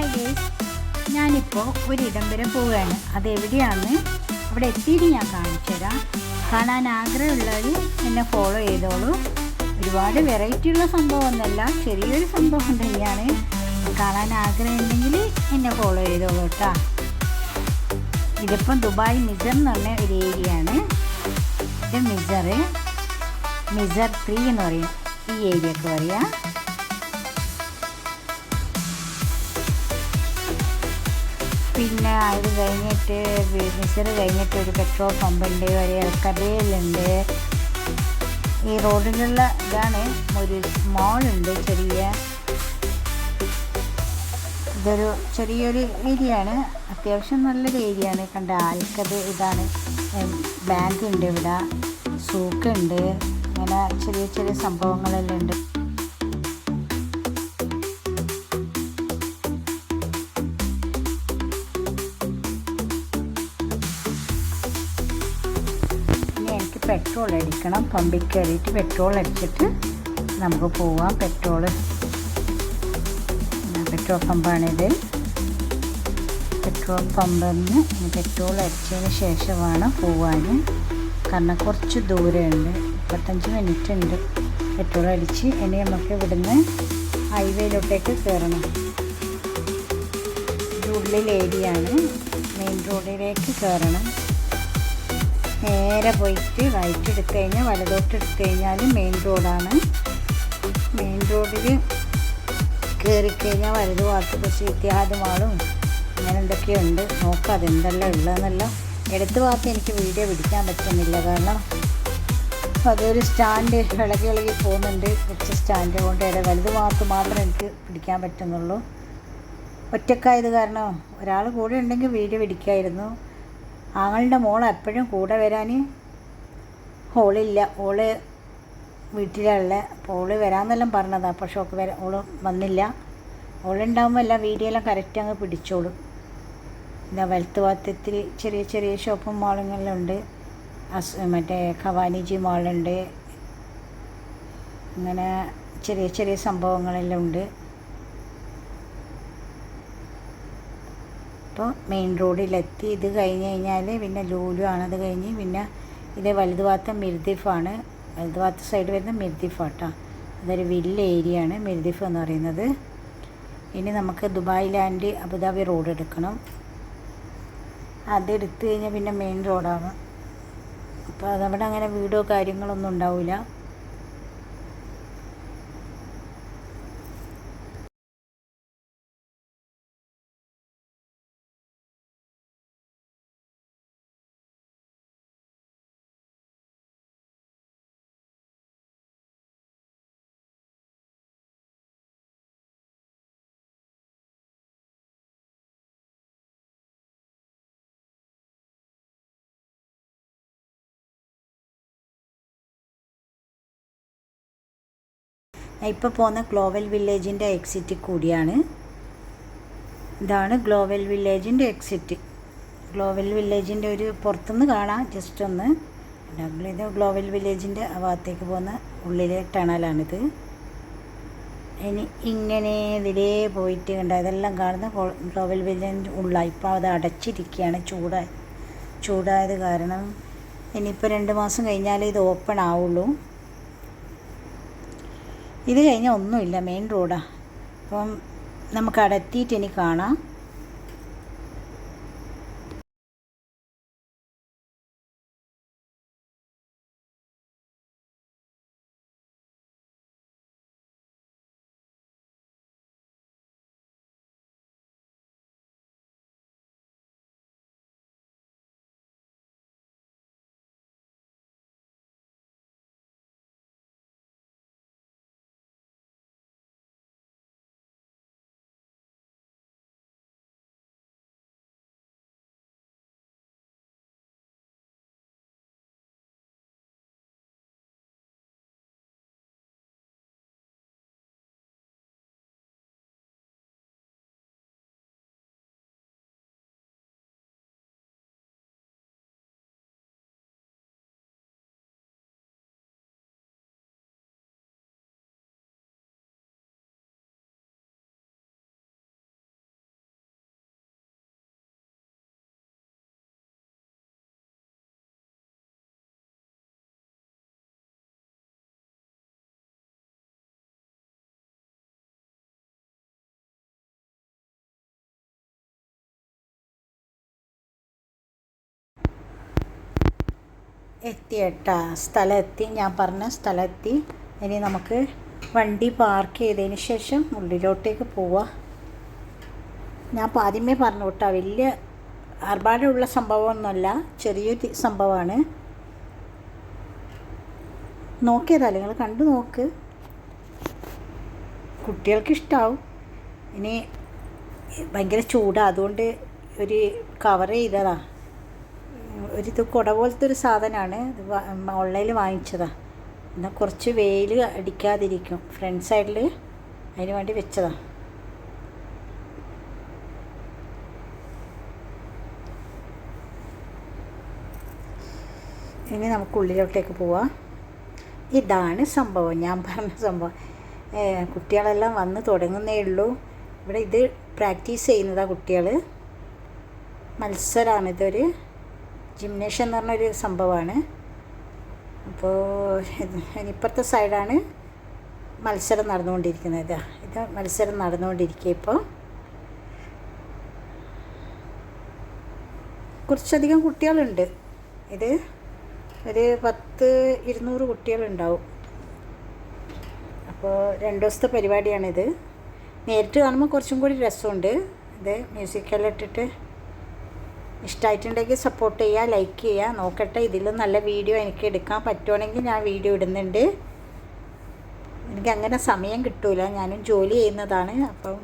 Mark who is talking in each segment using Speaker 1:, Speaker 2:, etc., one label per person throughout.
Speaker 1: Hi guys ഞാനിപ്പോൾ ഒരിടം വരെ പോവുകയാണ്. അതെവിടെയാണെന്ന് അവിടെ എത്തിയിട്ട് ഞാൻ കാണിച്ചു തരാം. കാണാൻ ആഗ്രഹമുള്ളവർ എന്നെ ഫോളോ ചെയ്തോളൂ. ഒരുപാട് വെറൈറ്റി ഉള്ള സംഭവമൊന്നുമല്ല ചെറിയൊരു സംഭവം തന്നെയാണ്. കാണാൻ ആഗ്രഹമുണ്ടെങ്കിൽ എന്നെ ഫോളോ ചെയ്തോളൂ കേട്ടോ ഇതിപ്പം ദുബായ് മിസർ എന്ന് പറഞ്ഞ ഒരു ഏരിയ ആണ് ഇത് മിസർ മിസർ ത്രീ എന്ന് പറയും. ഈ ഏരിയക്ക് പറയാം. പിന്നെ അത് കഴിഞ്ഞിട്ട് മിസർ കഴിഞ്ഞിട്ട് ഒരു പെട്രോൾ പമ്പുണ്ട് ഒരു ഇറക്കടയിലുണ്ട് ഈ റോഡിലുള്ള ഇതാണ് ഒരു മോളുണ്ട് ചെറിയ ഇതൊരു ചെറിയൊരു ഏരിയ ആണ്. അത്യാവശ്യം നല്ലൊരു ഏരിയ ആണ്. കണ്ട ആൽക്കത് ഇതാണ്. ബാങ്ക് ഉണ്ട് ഇവിടെ. സൂക്കുണ്ട് അങ്ങനെ ചെറിയ ചെറിയ സംഭവങ്ങളെല്ലാം ഉണ്ട്. പെട്രോൾ അടിക്കണം. പമ്പിൽ കയറിയിട്ട് പെട്രോൾ അടിച്ചിട്ട് നമുക്ക് പോവാം. പെട്രോൾ പെട്രോൾ പമ്പാണിത് പെട്രോൾ പമ്പിൽ നിന്ന് പെട്രോൾ അടിച്ചതിന് ശേഷമാണ് പോവാൻ കാരണം കുറച്ച് ദൂരമുണ്ട്. മുപ്പത്തഞ്ച് മിനിറ്റ് ഉണ്ട്. പെട്രോൾ അടിച്ച് ഇനി നമുക്ക് ഇവിടുന്ന് ഹൈവേയിലോട്ടേക്ക് കയറണം. ഉള്ളിൽ ഏരിയ ആണ് മെയിൻ റോഡിലേക്ക് കയറണം. നേരെ പോയിട്ട് റൈറ്റ് എടുത്തു കഴിഞ്ഞാൽ വലതോട്ട് എടുത്തു കഴിഞ്ഞാൽ മെയിൻ റോഡാണ് മെയിൻ റോഡിൽ കയറിക്കഴിഞ്ഞാൽ വലതു ഭാഗത്ത് പക്ഷേ മാളും അങ്ങനെ എന്തൊക്കെയുണ്ട് നോക്കാം അതെന്തെല്ലാം ഉള്ളതെന്നല്ല. ഇടത്ത് ഭാഗത്ത് എനിക്ക് വീഡിയോ പിടിക്കാൻ പറ്റുന്നില്ല കാരണം അതൊരു സ്റ്റാൻഡ് ഇളകി ഇളകി പോകുന്നുണ്ട്. കുറച്ച് സ്റ്റാൻഡ് കൊണ്ട് ഇട വലുത് ഭാഗത്ത് മാത്രം എനിക്ക് പിടിക്കാൻ പറ്റുന്നുള്ളൂ. ഒറ്റക്കായത് കാരണം ഒരാൾ കൂടെ ഉണ്ടെങ്കിൽ വീഡിയോ പിടിക്കായിരുന്നു. ആങ്ങളുടെ മോൾ എപ്പോഴും കൂടെ വരാൻ ഓളില്ല. ഓൾ വീട്ടിലുള്ള അപ്പോൾ ഓൾ വരാമെന്നെല്ലാം പറഞ്ഞതാണ് പക്ഷേ ഒക്കെ വരാ. ഓൾ വന്നില്ല. ഓളുണ്ടാകുമ്പോൾ എല്ലാം വീഡിയോ എല്ലാം കറക്റ്റ് അങ്ങ് പിടിച്ചോളും. എന്താ വലത്ത് ഭാഗത്തിൽ ചെറിയ ചെറിയ ഷോപ്പും മാളുകളെല്ലാം ഉണ്ട്. അസ് മറ്റേ ഖവാനിജി മാളുണ്ട് അങ്ങനെ ചെറിയ ചെറിയ സംഭവങ്ങളെല്ലാം ഉണ്ട്. അപ്പോൾ മെയിൻ റോഡിലെത്തി. ഇത് കഴിഞ്ഞ് കഴിഞ്ഞാൽ പിന്നെ ലൂലു ആണ്. അത് കഴിഞ്ഞ് പിന്നെ ഇത് ഭാഗത്ത് മിർദിഫാണ് വലുത് ഭാഗത്ത് സൈഡ് വരുന്ന മിർദിഫാട്ടോ അതൊരു വില്ല ഏരിയ ആണ് മിർദിഫ് എന്ന് പറയുന്നത്. ഇനി നമുക്ക് ദുബായ് ലാൻഡ് അബുദാബി റോഡ് എടുക്കണം. അതെടുത്തു കഴിഞ്ഞാൽ പിന്നെ മെയിൻ റോഡാണ് അപ്പോൾ അതവിടെ അങ്ങനെ വീടോ കാര്യങ്ങളൊന്നും ഉണ്ടാവില്ല ഇപ്പോൾ പോകുന്ന ഗ്ലോവൽ വില്ലേജിന്റെ എക്സിറ്റ് കൂടിയാണ്. ഇതാണ് ഗ്ലോവൽ വില്ലേജിന്റെ എക്സിറ്റ് ഗ്ലോവൽ വില്ലേജിന്റെ ഒരു പുറത്തുനിന്ന് കാണാം. ജസ്റ്റ് ഒന്ന്. ഇത് ഗ്ലോവൽ വില്ലേജിന്റെ ഭാഗത്തേക്ക് പോകുന്ന ഉള്ളിലെ ടണലാണിത് ഇനി ഇങ്ങനെ ഇതിലേ പോയിട്ട് കണ്ട ഇതെല്ലാം കാണുന്ന ഗ്ലോവൽ വില്ലേജ് ഉള്ള ഇപ്പോൾ അത് അടച്ചിരിക്കുകയാണ്. ചൂടായി ചൂടായത് കാരണം ഇനിയിപ്പോൾ രണ്ട് മാസം കഴിഞ്ഞാലേ ഇത് ഓപ്പൺ ആവുള്ളൂ. ഇത് കഴിഞ്ഞാൽ ഒന്നുമില്ല മെയിൻ റോഡാണ് അപ്പം നമുക്ക് അവിടെ എത്തിയിട്ട് ഇനി കാണാം. എത്തിയേട്ടാ. സ്ഥലം എത്തി ഞാൻ പറഞ്ഞ സ്ഥലം എത്തി ഇനി നമുക്ക് വണ്ടി പാർക്ക് ചെയ്തതിന് ശേഷം ഉള്ളിലോട്ടേക്ക് പോവാം. ഞാൻ ആദ്യമേ പറഞ്ഞു കേട്ടോ വലിയ ആർഭാടമുള്ള സംഭവമൊന്നുമല്ല. ചെറിയൊരു സംഭവമാണ്. നോക്കിയതാ നിങ്ങൾ കണ്ടു നോക്ക്. കുട്ടികൾക്ക് ഇഷ്ടാവും. ഇനി ഭയങ്കര ചൂടാണ് അതുകൊണ്ട് ഒരു കവർ ചെയ്തതാ. ഒരു കുട പോലത്തെ ഒരു സാധനമാണ് ഇത് ഓൺലൈനിൽ വാങ്ങിച്ചതാണ് എന്നാൽ കുറച്ച് വെയിൽ അടിക്കാതിരിക്കും. ഫ്രണ്ട് സൈഡിൽ അതിന് വേണ്ടി വെച്ചതാണ് ഇനി നമുക്ക് ഉള്ളിലോട്ടേക്ക് പോവാം. ഇതാണ് സംഭവം. ഞാൻ പറഞ്ഞ സംഭവം. കുട്ടികളെല്ലാം വന്ന് തുടങ്ങുന്നേ ഉള്ളൂ. ഇവിടെ ഇത് പ്രാക്ടീസ് ചെയ്യുന്നതാണ് കുട്ടികൾ മത്സരമാണ് ഇതൊരു ജിംനേഷ്യം എന്ന് പറഞ്ഞൊരു സംഭവമാണ്. അപ്പോൾ ഇപ്പുറത്തെ സൈഡാണ് മത്സരം നടന്നുകൊണ്ടിരിക്കുന്നത്. ഇത് മത്സരം നടന്നുകൊണ്ടിരിക്കുക ഇപ്പോൾ കുറച്ചധികം കുട്ടികളുണ്ട്. ഇത് ഒരു പത്ത് ഇരുന്നൂറ് കുട്ടികളുണ്ടാവും. അപ്പോൾ രണ്ട് ദിവസത്തെ പരിപാടിയാണിത്. നേരിട്ട് കാണുമ്പോൾ കുറച്ചും കൂടി രസമുണ്ട്. ഇത് മ്യൂസിക്കെല്ലാം ഇട്ടിട്ട് ഇഷ്ടമായിട്ടുണ്ടെങ്കിൽ സപ്പോർട്ട് ചെയ്യുക ലൈക്ക് ചെയ്യുക. നോക്കട്ടെ ഇതിലും നല്ല വീഡിയോ എനിക്ക് എടുക്കാൻ പറ്റുവാണെങ്കിൽ ഞാൻ വീഡിയോ ഇടുന്നുണ്ട്. എനിക്ക് അങ്ങനെ സമയം കിട്ടൂല. ഞാനും ജോലി ചെയ്യുന്നതാണ്. അപ്പം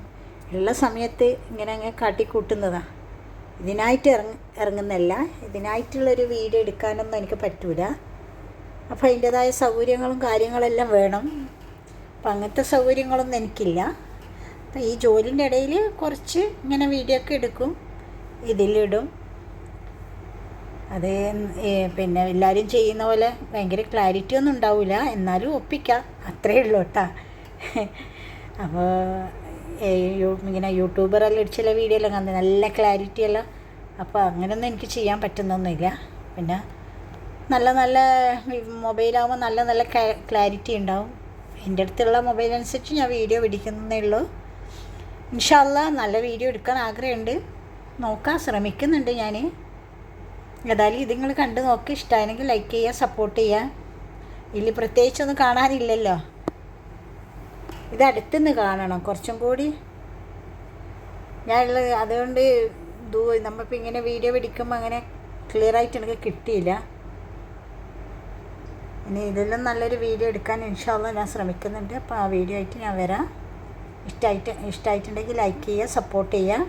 Speaker 1: ഉള്ള സമയത്ത് ഇങ്ങനെ അങ്ങ് കാട്ടിക്കൂട്ടുന്നതാണ് ഇതിനായിട്ട് ഇറങ്ങ ഇറങ്ങുന്നല്ല ഇതിനായിട്ടുള്ളൊരു വീഡിയോ എടുക്കാനൊന്നും എനിക്ക് പറ്റൂല. അപ്പോൾ അതിന്റെതായ സൗകര്യങ്ങളും കാര്യങ്ങളെല്ലാം വേണം. അപ്പം അങ്ങനത്തെ സൗകര്യങ്ങളൊന്നും എനിക്കില്ല. അപ്പം ഈ ജോലിന്റെ ഇടയിൽ കുറച്ച് ഇങ്ങനെ വീഡിയോ ഒക്കെ എടുക്കും. ഇതിലിടും. അത് പിന്നെ എല്ലാവരും ചെയ്യുന്ന പോലെ ഭയങ്കര ക്ലാരിറ്റി ഒന്നും ഉണ്ടാവില്ല എന്നാലും ഒപ്പിക്കാം. അത്രയേ ഉള്ളൂ കേട്ടാ അപ്പോൾ ഇങ്ങനെ യൂട്യൂബറെല്ലാം ചില വീഡിയോ എല്ലാം കണ്ടത് നല്ല ക്ലാരിറ്റി എല്ലാം അപ്പോൾ അങ്ങനെയൊന്നും എനിക്ക് ചെയ്യാൻ പറ്റുന്നൊന്നുമില്ല. പിന്നെ നല്ല നല്ല മൊബൈലാകുമ്പോൾ നല്ല നല്ല ക്ലാരിറ്റി ഉണ്ടാവും. എന്റെ അടുത്തുള്ള മൊബൈൽ അനുസരിച്ച് ഞാൻ വീഡിയോ പിടിക്കുന്നേ ഉള്ളൂ. ഇൻഷാല്ല നല്ല വീഡിയോ എടുക്കാൻ ആഗ്രഹമുണ്ട്. നോക്കാൻ ശ്രമിക്കുന്നുണ്ട് ഞാൻ ഏതായാലും ഇത് നിങ്ങൾ കണ്ടു നോക്കി. ഇഷ്ടമായെങ്കിൽ ലൈക്ക് ചെയ്യുക സപ്പോർട്ട് ചെയ്യുക ഇതിൽ പ്രത്യേകിച്ചൊന്നും കാണാനില്ലല്ലോ. ഇത് അടുത്തുനിന്ന് കാണണം കുറച്ചും കൂടി. ഞാൻ അതുകൊണ്ട് ദൂ നമ്മളിപ്പോൾ ഇങ്ങനെ വീഡിയോ പിടിക്കുമ്പോൾ അങ്ങനെ ക്ലിയർ ആയിട്ട് എനിക്ക് കിട്ടിയില്ല. ഇനി ഇതിലും നല്ലൊരു വീഡിയോ എടുക്കാൻ ഇൻഷാല്ല ഞാൻ ശ്രമിക്കുന്നുണ്ട്. അപ്പോൾ ആ വീഡിയോ ആയിട്ട് ഞാൻ വരാം. ഇഷ്ടമായിട്ട് ഇഷ്ടമായിട്ടുണ്ടെങ്കിൽ ലൈക്ക് ചെയ്യുക സപ്പോർട്ട് ചെയ്യുക